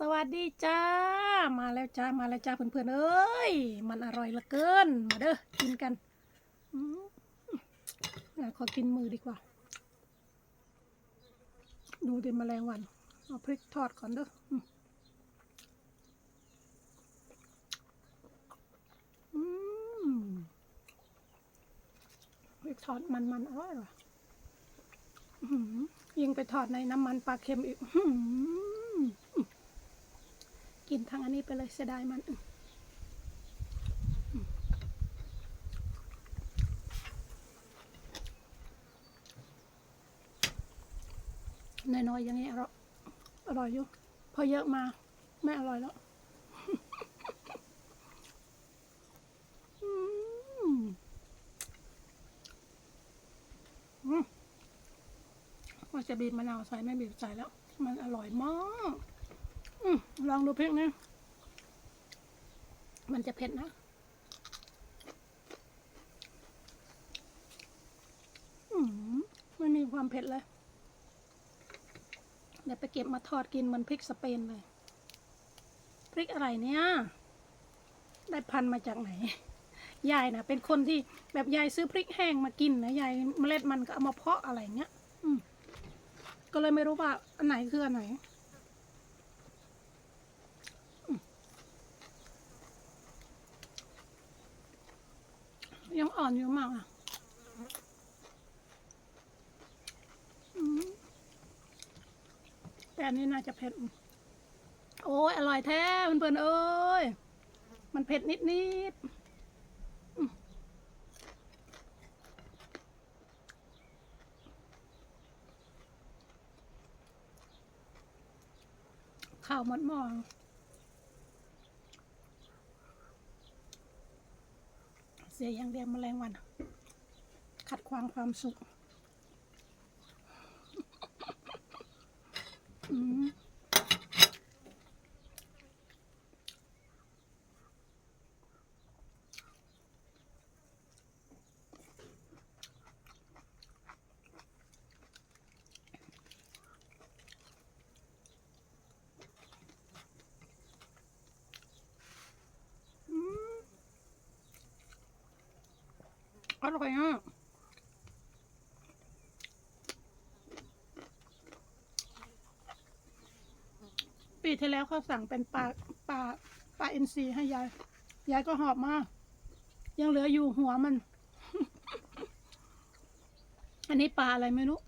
สวัสดีจ้า มาแล้วจ้า มาแล้วจ้าเพื่อนๆเอ้ย มันอร่อยเหลือเกิน มาเด้อ กินกันอืมอะขอกินมือดีกว่า ดูดิแมลงวัน เอาพริกทอดก่อนเด้อพริกทอดมันๆอร่อยว่ะยิงไปทอดในน้ำมันปลาเค็มอีก กินทางอันนี้ไปเลยเสียดายมันน้อยๆอย่างนี้อร่อยอร่อยอยู่ พอเยอะมา ไม่อร่อยแล้วว่าจะบีบมะนาวใส่ไม่บีบใส่แล้ว มันอร่อยมาก ลองดูพริกนี่มันจะเผ็ดนะมไม่มีความเผ็ดเลย เดี๋ยวไปเก็บมาทอดกินเหมันพริกสเปนเลย พริกอะไรเนี่ย ได้พันมาจากไหน ยายนะเป็นคนที่แบบยายซื้อพริกแห้งมากินนะ ยายเมล็ดมันก็เอามาเพาะอะไรเงี้ย อืมก็เลยไม่รู้ว่าอันไหนคืออันไหน ยังอ่อนอยู่มากอะแต่อันนี้น่าจะเผ็ด โอ้ยอร่อยแท้เพื่อนๆเอ้ย มันเผ็ดนิดนิดข้าวหมดหม้อ เสียอย่างเดียวแมลงวัน ขัดขวางความสุข อืมอืม อร่อยอะปีที่แล้วเขาสั่งเป็นปลาปลาปลาเอ็นซีให้ยาย ยายก็หอบมา ยังเหลืออยู่หัวมัน อันนี้ปลาอะไรไม่รู้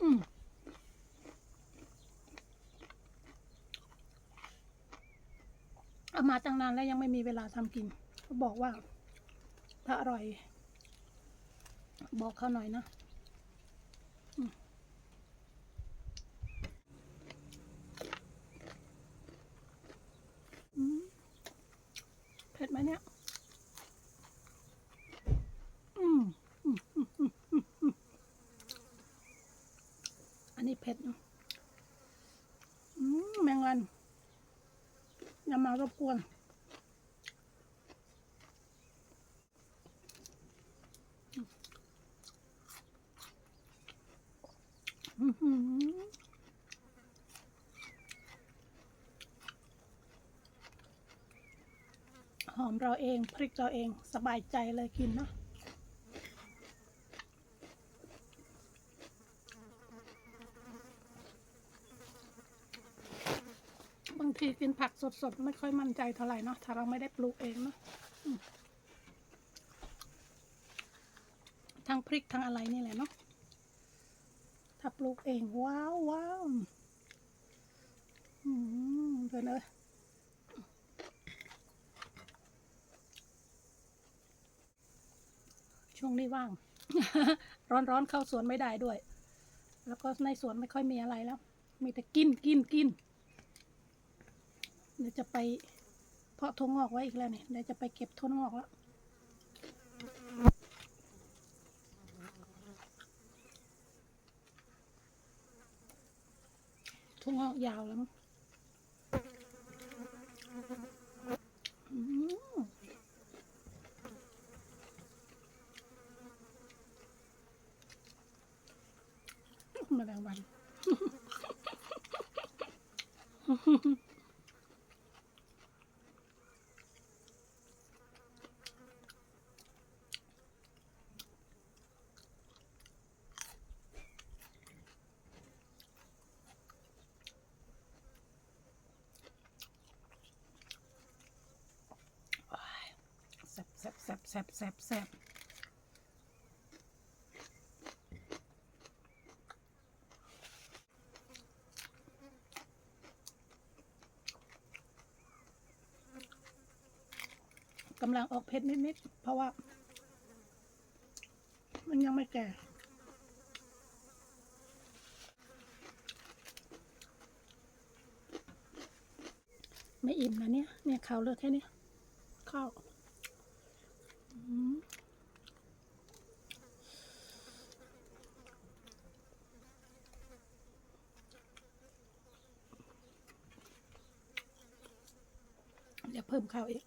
อืมเอามาตั้งนานแล้วยังไม่มีเวลาทำกินเขาบอกว่า ถ้าอร่อย บอกเขาหน่อยนะเผ็ดไหมเนี่ยอันนี้เผ็ดนะอืมแมงวันอย่ามารบกวน อื้อหือ หอมเราเอง พริกเราเองสบายใจเลยกินเนาะบางทีกินผักสดๆ ไม่ค่อยมั่นใจเท่าไหร่เนาะถ้าเราไม่ได้ปลูกเองเนาะทั้งพริกทั้งอะไรนี่แหละเนาะถ้าปลูกเอง ว้าวว้าวอืมเพื่อนเอ้ย ช่วงนี้ว่าง ร้อนๆเข้าสวนไม่ได้ด้วย แล้วก็ในสวนไม่ค่อยมีอะไรแล้ว มีแต่กินกินกินเดี๋ยวจะไปเพาะทงงอกไว้อีกแล้วเนี่ยเดี๋ยวจะไปเก็บทนงอกแล้วทงงอกยาวแล้วอืม แมลงวัน แซ่บแซ่บแซ่บแซ่บแซ่บ กำลังออกเผ็ดนิดๆเพราะว่า มันยังไม่แก่ไม่อิ่มนะเนี่ย เนี่ยข้าวเลือกแค่นี้ข้าวเดี๋ยวเพิ่มข้าวอีก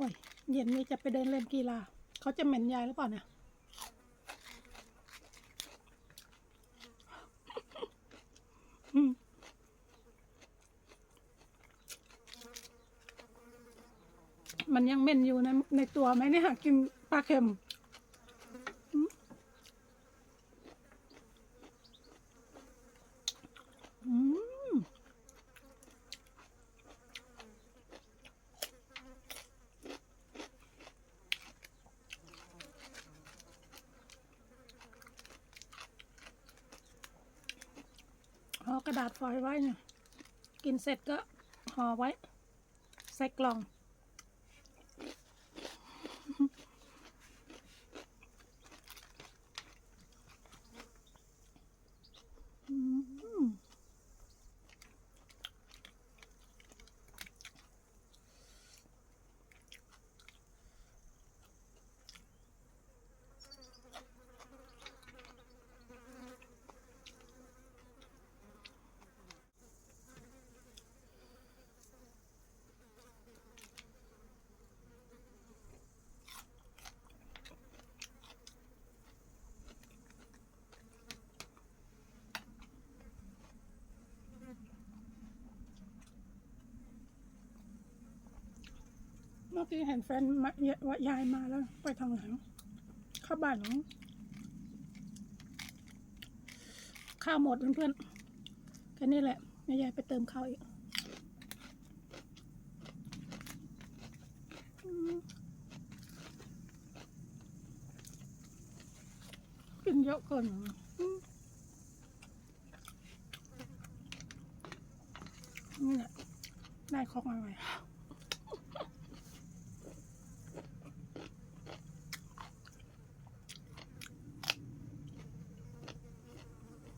โอ้ย เย็นนี้จะไปเดินเล่นกีฬา เขาจะเหม็นยายหรือเปล่าเนี่ยมมันยังเหม็นอยู่ในในตัวไหมเนี่ยกินปลาเค็มอืมอืม ห่อกระดาษฟอยล์ไว้เนี่ยกินเสร็จก็ห่อไว้ ใส่กล่อง อืมเมื่อ กี้เห็นแฟนมาเยว่ายายมาแล้วไปทางไหนเข้าบ้านเหรอข้าวหมดเพื่อนๆแค่นี้แหละแม่ยายไปเติมข้าวอีกกินเยอะเกินนี่แหละได้ของอร่อย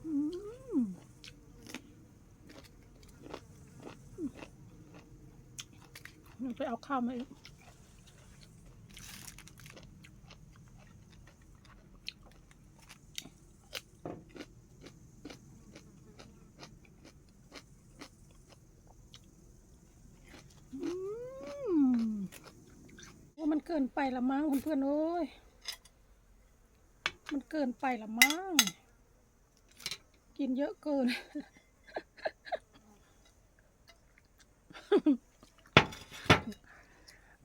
อืมมันไป เอาข้าวมาอีกว่ามันเกินไปละมั้งเพื่อนๆเอ้ย มันเกินไปละมั้ง กินเยอะเกิน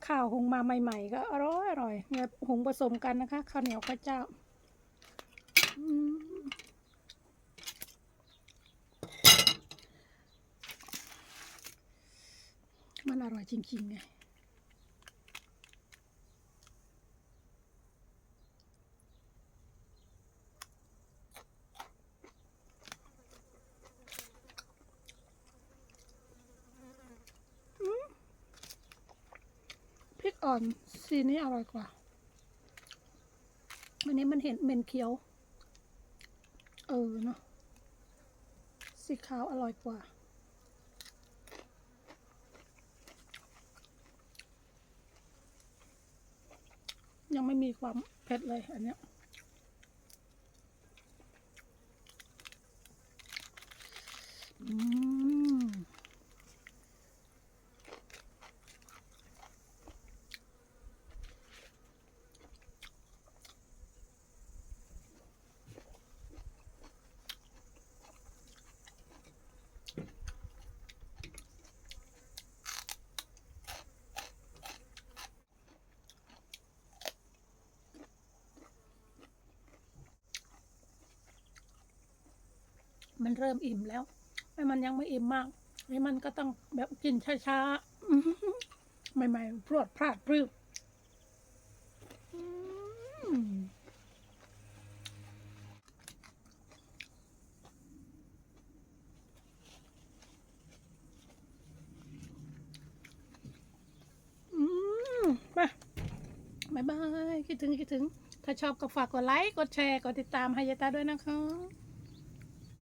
ข้าวหุงมาใหม่ๆ ก็อร่อยอร่อยเนี่ยหุงผสมกันนะคะข้าวเหนียวข้าวเจ้าอืมมันอร่อยจริงๆไง พริก อ่อนสีนี้อร่อยกว่าวันนี้มันเห็นเหม็นเขียว เออเนาะ สีขาวอร่อยกว่ายังไม่มีความเผ็ดเลยอันเนี้ย อืม มัน เริ่มอิ่มแล้วให้มันยังไม่อิ่มมากให้มันก็ต้องแบบกินช้าๆอื้อหือใหม่ๆพรวดพลาดพรึบอืมอืมไปบายบาย คิดถึง คิดถึง ถ้าชอบก็ฝากกดไลค์ กดแชร์ กดติดตามให้ยายตาด้วยนะคะ